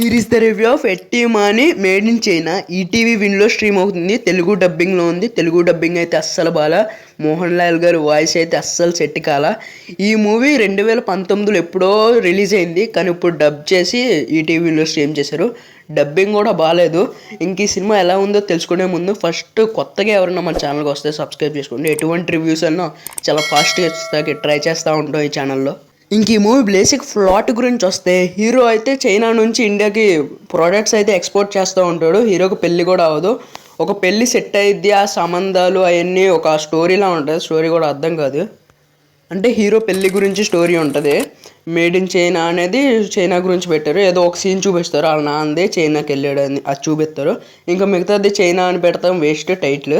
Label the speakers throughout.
Speaker 1: Here is the review of Ettimani made in China ETV విన్లో stream అవుతుంది. తెలుగు డబ్బింగ్లో ఉంది. Telugu dubbing అయితే అస్సలు బాలా. మోహన్ లాల్ గారు వాయిస్ అయితే అస్సలు సెట్ కాల. ఈ మూవీ రెండు వేల పంతొమ్మిదిలో ఎప్పుడో రిలీజ్ అయింది. కానీ ఇప్పుడు డబ్ చేసి ఈటీవీలో స్ట్రీమ్ చేశారు. డబ్బింగ్ కూడా బాగాలేదు ఇంక ఈ సినిమా ఎలా ఉందో తెలుసుకునే ముందు ఫస్ట్ కొత్తగా ఎవరైనా మన ఛానల్కి వస్తే సబ్స్క్రైబ్ చేసుకోండి. ఎటువంటి రివ్యూస్ అన్నా చాలా ఫాస్ట్గా ఇస్తాకి ట్రై చేస్తూ ఉంటాం ఈ ఛానల్లో ఇంక ఈ మూవీ బేసిక్ ఫ్లాట్ గురించి వస్తే హీరో అయితే చైనా నుంచి ఇండియాకి ప్రోడక్ట్స్ అయితే ఎక్స్పోర్ట్ చేస్తూ ఉంటాడు. హీరోకి పెళ్ళి కూడా అవ్వదు. ఒక పెళ్ళి సెట్ అయ్యిద్ది ఆ సంబంధాలు అవన్నీ ఒక స్టోరీలా ఉంటుంది. స్టోరీ కూడా అర్థం కాదు. అంటే హీరో పెళ్ళి గురించి స్టోరీ ఉంటుంది. మేడ్ ఇన్ చైనా అనేది చైనా గురించి పెట్టారు. ఏదో ఒక సీన్ చూపిస్తారు. వాళ్ళ నాన్నదే చైనాకి వెళ్ళాడు అని అది చూపిస్తారు. ఇంకా మిగతాది చైనా అని పెడతాం వేస్ట్ టైటిల్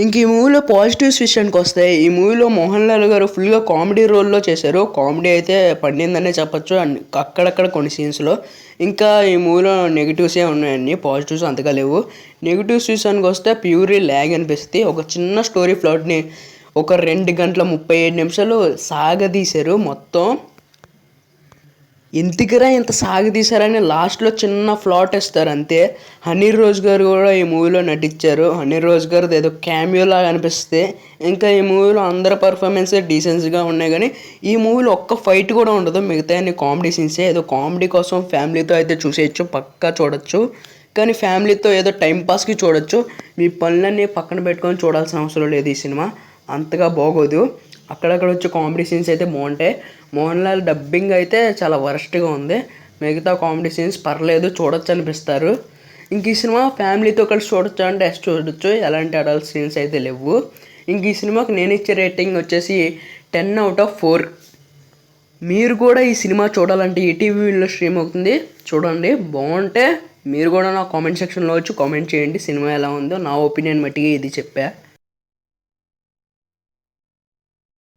Speaker 1: ఇంక ఈ మూవీలో పాజిటివ్స్ విషయానికి వస్తే ఈ మూవీలో మోహన్ లాల్ గారు ఫుల్గా కామెడీ రోల్లో చేశారు. కామెడీ అయితే పండిందనే చెప్పొచ్చు. అండ్ అక్కడక్కడ కొన్ని సీన్స్లో ఇంకా ఈ మూవీలో నెగిటివ్సే ఉన్నాయండి? పాజిటివ్స్ అంతగా లేవు. నెగిటివ్స్ విషయానికి వస్తే ప్యూరీ ల్యాగ్ అనిపిస్తుంది. ఒక చిన్న స్టోరీ ఫ్లాట్ని ఒక రెండు గంటల ముప్పై ఏడు నిమిషాలు సాగదీశారు. మొత్తం ఎందుకురా ఇంత సాగదీశారని లాస్ట్లో చిన్న ఫ్లాట్ ఇస్తారు అంతే. హనీ రోజ్ గారు కూడా ఈ మూవీలో నటించారు. హనీ రోజ్ గారు ఏదో క్యామియో లాగా అనిపిస్తే ఇంకా ఈ మూవీలో అందరి పర్ఫార్మెన్స్ డీసెన్స్గా ఉన్నాయి కానీ ఈ మూవీలో ఒక్క ఫైట్ కూడా ఉండదు. మిగతా అన్ని కామెడీ సీన్సే ఏదో కామెడీ కోసం ఫ్యామిలీతో అయితే చూసేయచ్చు పక్కా చూడొచ్చు. కానీ ఫ్యామిలీతో ఏదో టైంపాస్కి చూడొచ్చు. మీ పనులన్నీ పక్కన పెట్టుకొని చూడాల్సిన అవసరం లేదు ఈ సినిమా. అంతగా బాగోదు. అక్కడక్కడ వచ్చే కామెడీ సీన్స్ అయితే బాగుంటాయి. మోహన్ లాల్ డబ్బింగ్ అయితే చాలా వరస్ట్గా ఉంది. మిగతా కామెడీ సీన్స్ పర్లేదు చూడొచ్చు అనిపిస్తారు. ఇంక ఈ సినిమా ఫ్యామిలీతో కలిసి చూడొచ్చు అంటే ఎస్ చూడొచ్చు. ఎలాంటి అడల్ట్ సీన్స్ అయితే లేవు. ఇంక ఈ సినిమాకి నేను ఇచ్చే రేటింగ్ వచ్చేసి టెన్ అవుట్ ఆఫ్ ఫోర్ మీరు కూడా ఈ సినిమా చూడాలంటే ఈటీవీలో స్ట్రీమ్ అవుతుంది. చూడండి బాగుంటే మీరు కూడా నా కామెంట్ సెక్షన్లో వచ్చి కామెంట్ చేయండి. సినిమా ఎలా ఉందో నా ఒపీనియన్ బట్టి ఇది చెప్పా.